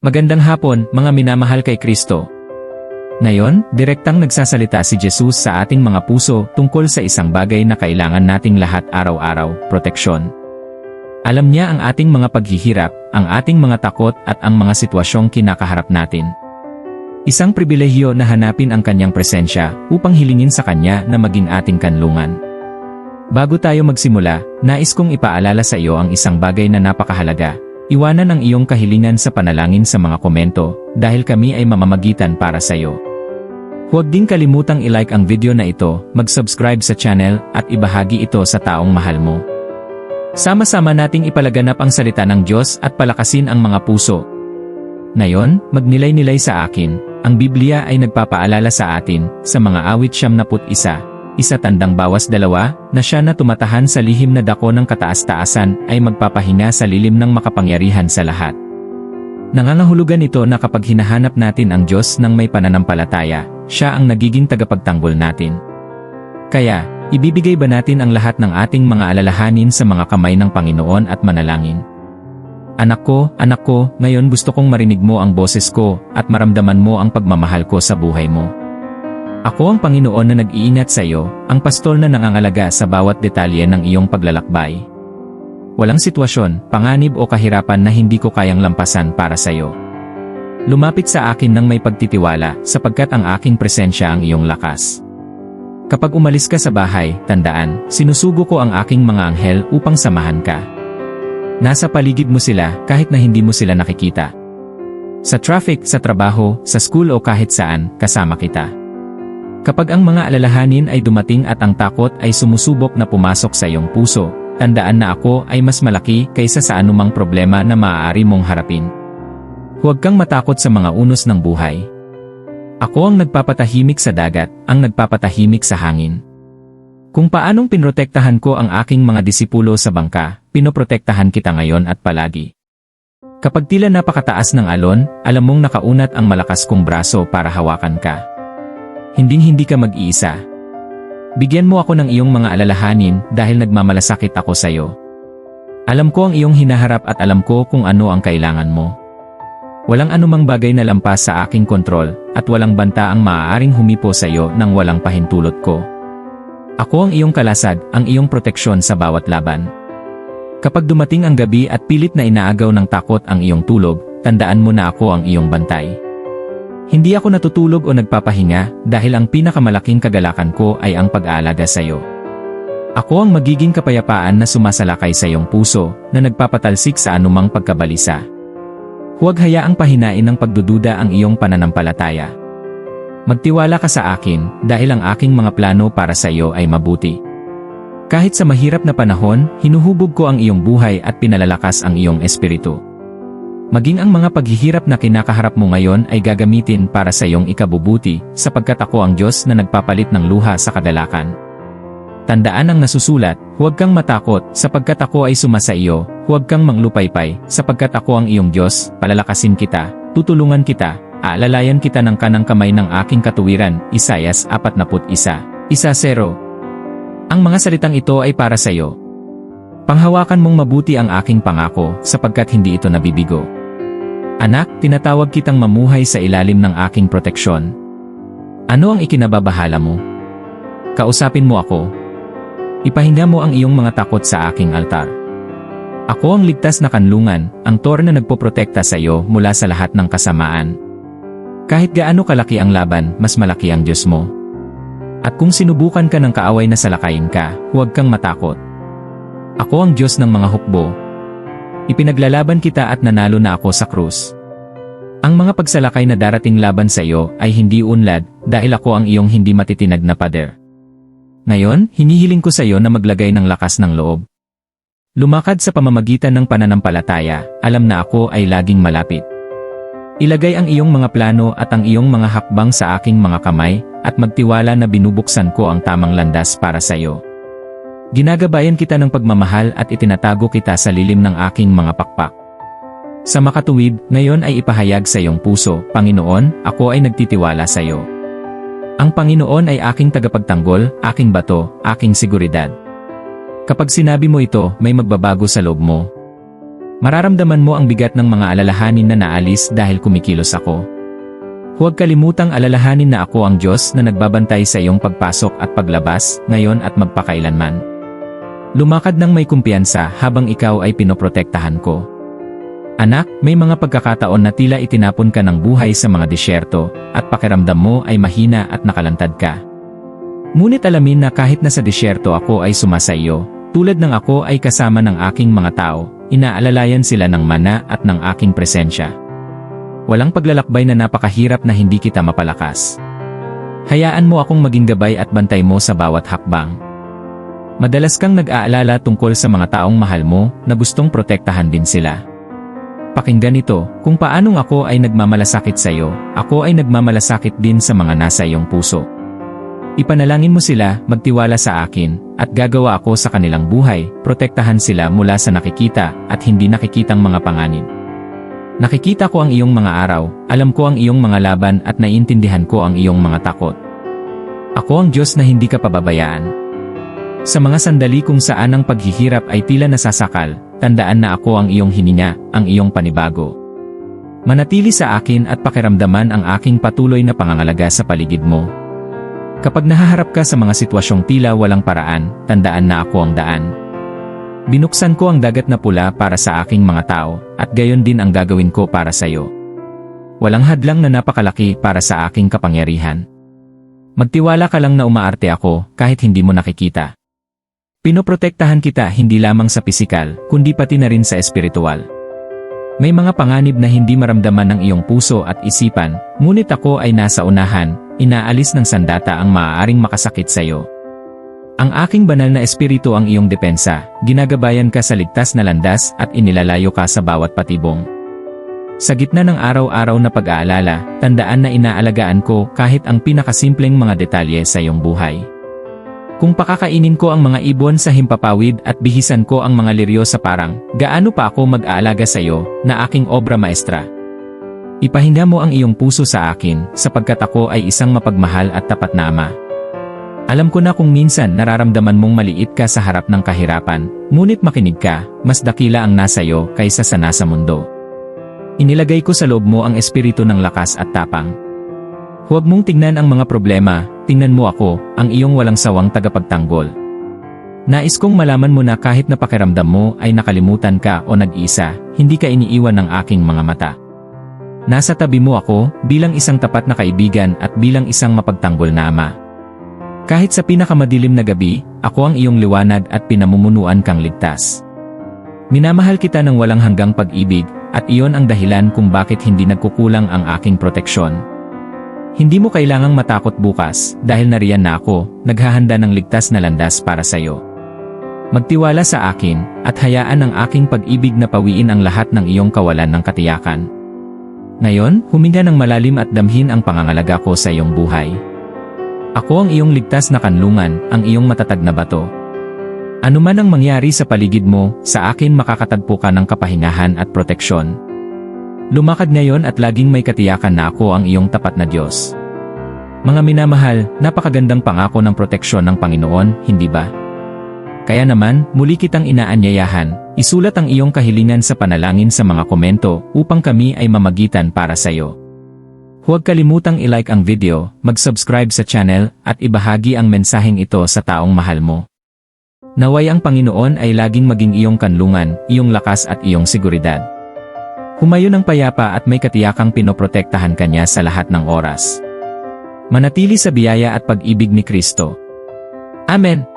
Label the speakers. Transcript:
Speaker 1: Magandang hapon, mga minamahal kay Kristo. Ngayon, direktang nagsasalita si Jesus sa ating mga puso tungkol sa isang bagay na kailangan nating lahat araw-araw, proteksyon. Alam niya ang ating mga paghihirap, ang ating mga takot at ang mga sitwasyong kinakaharap natin. Isang pribilehyo na hanapin ang kanyang presensya upang hilingin sa kanya na maging ating kanlungan. Bago tayo magsimula, nais kong ipaalala sa iyo ang isang bagay na napakahalaga. Iwanan ang iyong kahilingan sa panalangin sa mga komento dahil kami ay mamamagitan para sa iyo. Huwag din kalimutang i-like ang video na ito, mag-subscribe sa channel at ibahagi ito sa taong mahal mo. Sama-sama nating ipalaganap ang salita ng Diyos at palakasin ang mga puso. Ngayon, magnilay-nilay sa akin, ang Biblia ay nagpapaalala sa atin sa mga awit siyam na put isa, isa tandang bawas dalawa, na siya na tumatahan sa lihim na dako ng kataas-taasan ay magpapahinga sa lilim ng makapangyarihan sa lahat. Nangangahulugan ito na kapag hinahanap natin ang Diyos ng may pananampalataya, siya ang nagiging tagapagtanggol natin. Kaya, ibibigay ba natin ang lahat ng ating mga alalahanin sa mga kamay ng Panginoon at manalangin? Anak ko, anak ko, ngayon gusto kong marinig mo ang boses ko at maramdaman mo ang pagmamahal ko sa buhay mo. Ako ang Panginoon na nag-iingat sa iyo, ang pastol na nangangalaga sa bawat detalye ng iyong paglalakbay. Walang sitwasyon, panganib o kahirapan na hindi ko kayang lampasan para sa iyo. Lumapit sa akin ng may pagtitiwala sapagkat ang aking presensya ang iyong lakas. Kapag umalis ka sa bahay, tandaan, sinusugo ko ang aking mga anghel upang samahan ka. Nasa paligid mo sila kahit na hindi mo sila nakikita. Sa traffic, sa trabaho, sa school o kahit saan, kasama kita. Kapag ang mga alalahanin ay dumating at ang takot ay sumusubok na pumasok sa iyong puso, tandaan na ako ay mas malaki kaysa sa anumang problema na maaari mong harapin. Huwag kang matakot sa mga unos ng buhay. Ako ang nagpapatahimik sa dagat, ang nagpapatahimik sa hangin. Kung paanong pinrotektahan ko ang aking mga disipulo sa bangka, pinoprotektahan kita ngayon at palagi. Kapag tila napakataas ng alon, alam mong nakaunat ang malakas kong braso para hawakan ka. Hinding-hindi ka mag-iisa. Bigyan mo ako ng iyong mga alalahanin dahil nagmamalasakit ako sa iyo. Alam ko ang iyong hinaharap at alam ko kung ano ang kailangan mo. Walang anumang bagay na lampas sa aking kontrol at walang banta ang maaaring humipo sa iyo nang walang pahintulot ko. Ako ang iyong kalasag, ang iyong proteksyon sa bawat laban. Kapag dumating ang gabi at pilit na inaagaw ng takot ang iyong tulog, tandaan mo na ako ang iyong bantay. Hindi ako natutulog o nagpapahinga dahil ang pinakamalaking kagalakan ko ay ang pag-aalaga sa iyo. Ako ang magiging kapayapaan na sumasalakay sa iyong puso na nagpapatalsik sa anumang pagkabalisa. Huwag hayaang pahinain ng pagdududa ang iyong pananampalataya. Magtiwala ka sa akin dahil ang aking mga plano para sa iyo ay mabuti. Kahit sa mahirap na panahon, hinuhubog ko ang iyong buhay at pinalalakas ang iyong espiritu. Maging ang mga paghihirap na kinakaharap mo ngayon ay gagamitin para sa iyong ikabubuti, sapagkat ako ang Diyos na nagpapalit ng luha sa kadalakan. Tandaan ang nasusulat, huwag kang matakot, sapagkat ako ay sumasa iyo, huwag kang manglupaypay, sapagkat ako ang iyong Diyos, palalakasin kita, tutulungan kita, aalalayan kita ng kanang kamay ng aking katuwiran, Isayas 41, Isa 0. Ang mga salitang ito ay para sa iyo. Panghawakan mong mabuti ang aking pangako, sapagkat hindi ito nabibigo. Anak, tinatawag kitang mamuhay sa ilalim ng aking proteksyon. Ano ang ikinababahala mo? Kausapin mo ako. Ipahinga mo ang iyong mga takot sa aking altar. Ako ang ligtas na kanlungan, ang tor na nagpoprotekta sa iyo mula sa lahat ng kasamaan. Kahit gaano kalaki ang laban, mas malaki ang Diyos mo. At kung sinubukan ka ng kaaway na salakayin ka, huwag kang matakot. Ako ang Diyos ng mga hukbo, Ipinaglalaban kita at nanalo na ako sa krus. Ang mga pagsalakay na darating laban sa iyo ay hindi unlad dahil ako ang iyong hindi matitinag na pader. Ngayon, hinihiling ko sa iyo na maglagay ng lakas ng loob. Lumakad sa pamamagitan ng pananampalataya, alam na ako ay laging malapit. Ilagay ang iyong mga plano at ang iyong mga hakbang sa aking mga kamay at magtiwala na binubuksan ko ang tamang landas para sa iyo. Ginagabayan kita ng pagmamahal at itinatago kita sa lilim ng aking mga pakpak. Sa makatuwid, ngayon ay ipahayag sa iyong puso, Panginoon, ako ay nagtitiwala sa iyo. Ang Panginoon ay aking tagapagtanggol, aking bato, aking seguridad. Kapag sinabi mo ito, may magbabago sa loob mo. Mararamdaman mo ang bigat ng mga alalahanin na naalis dahil kumikilos ako. Huwag kalimutang alalahanin na ako ang Diyos na nagbabantay sa iyong pagpasok at paglabas, ngayon at magpakailanman. Lumakad ng may kumpiyansa habang ikaw ay pinoprotektahan ko. Anak, may mga pagkakataon na tila itinapon ka ng buhay sa mga disyerto, at pakiramdam mo ay mahina at nakalantad ka. Ngunit alamin na kahit na sa disyerto ako ay sumasa iyo, tulad ng ako ay kasama ng aking mga tao, inaalalayan sila ng mana at ng aking presensya. Walang paglalakbay na napakahirap na hindi kita mapalakas. Hayaan mo akong maging gabay at bantay mo sa bawat hakbang. Madalas kang nag-aalala tungkol sa mga taong mahal mo na gustong protektahan din sila. Pakinggan ito, kung paanong ako ay nagmamalasakit sa iyo, ako ay nagmamalasakit din sa mga nasa iyong puso. Ipanalangin mo sila, magtiwala sa akin, at gagawa ako sa kanilang buhay, protektahan sila mula sa nakikita at hindi nakikitang mga panganib. Nakikita ko ang iyong mga araw, alam ko ang iyong mga laban at naiintindihan ko ang iyong mga takot. Ako ang Diyos na hindi ka pababayaan. Sa mga sandali kung saan ang paghihirap ay tila nasasakal, tandaan na ako ang iyong hininga, ang iyong panibago. Manatili sa akin at pakiramdaman ang aking patuloy na pangangalaga sa paligid mo. Kapag nahaharap ka sa mga sitwasyong tila walang paraan, tandaan na ako ang daan. Binuksan ko ang dagat na pula para sa aking mga tao, at gayon din ang gagawin ko para sa iyo. Walang hadlang na napakalaki para sa aking kapangyarihan. Magtiwala ka lang na umaarte ako kahit hindi mo nakikita. Pinoprotektahan kita hindi lamang sa pisikal, kundi pati na rin sa espiritual. May mga panganib na hindi maramdaman ng iyong puso at isipan, ngunit ako ay nasa unahan, inaalis ng sandata ang maaaring makasakit sa iyo. Ang aking banal na espiritu ang iyong depensa, ginagabayan ka sa ligtas na landas at inilalayo ka sa bawat patibong. Sa gitna ng araw-araw na pag-aalala, tandaan na inaalagaan ko kahit ang pinakasimpleng mga detalye sa iyong buhay. Kung pakakainin ko ang mga ibon sa himpapawid at bihisan ko ang mga liryo sa parang, gaano pa ako mag-aalaga sa iyo na aking obra maestra? Ipahinga mo ang iyong puso sa akin sapagkat ako ay isang mapagmahal at tapat na ama. Alam ko na kung minsan nararamdaman mong maliit ka sa harap ng kahirapan, ngunit makinig ka, mas dakila ang nasa iyo kaysa sa nasa mundo. Inilagay ko sa loob mo ang espiritu ng lakas at tapang. Huwag mong tingnan ang mga problema, tingnan mo ako, ang iyong walang sawang tagapagtanggol. Nais kong malaman mo na kahit napakiramdam mo ay nakalimutan ka o nag-isa, hindi ka iniiwan ng aking mga mata. Nasa tabi mo ako, bilang isang tapat na kaibigan at bilang isang mapagtanggol na ama. Kahit sa pinakamadilim na gabi, ako ang iyong liwanag at pinamumunuan kang ligtas. Minamahal kita ng walang hanggang pag-ibig, at iyon ang dahilan kung bakit hindi nagkukulang ang aking proteksyon. Hindi mo kailangang matakot bukas dahil nariyan na ako, naghahanda ng ligtas na landas para sa iyo. Magtiwala sa akin at hayaan ang aking pag-ibig na pawiin ang lahat ng iyong kawalan ng katiyakan. Ngayon, huminga ng malalim at damhin ang pangangalaga ko sa iyong buhay. Ako ang iyong ligtas na kanlungan, ang iyong matatag na bato. Ano man ang mangyari sa paligid mo, sa akin makakatagpo ka ng kapahingahan at proteksyon. Lumakad ngayon at laging may katiyakan na ako ang iyong tapat na Diyos. Mga minamahal, napakagandang pangako ng proteksyon ng Panginoon, hindi ba? Kaya naman, muli kitang inaanyayahan, isulat ang iyong kahilingan sa panalangin sa mga komento upang kami ay mamagitan para sa iyo. Huwag kalimutang i-like ang video, mag-subscribe sa channel, at ibahagi ang mensaheng ito sa taong mahal mo. Naway ang Panginoon ay laging maging iyong kanlungan, iyong lakas at iyong seguridad. Humayo ng payapa at may katiyakang pinoprotektahan kanya sa lahat ng oras. Manatili sa biyaya at pag-ibig ni Kristo. Amen.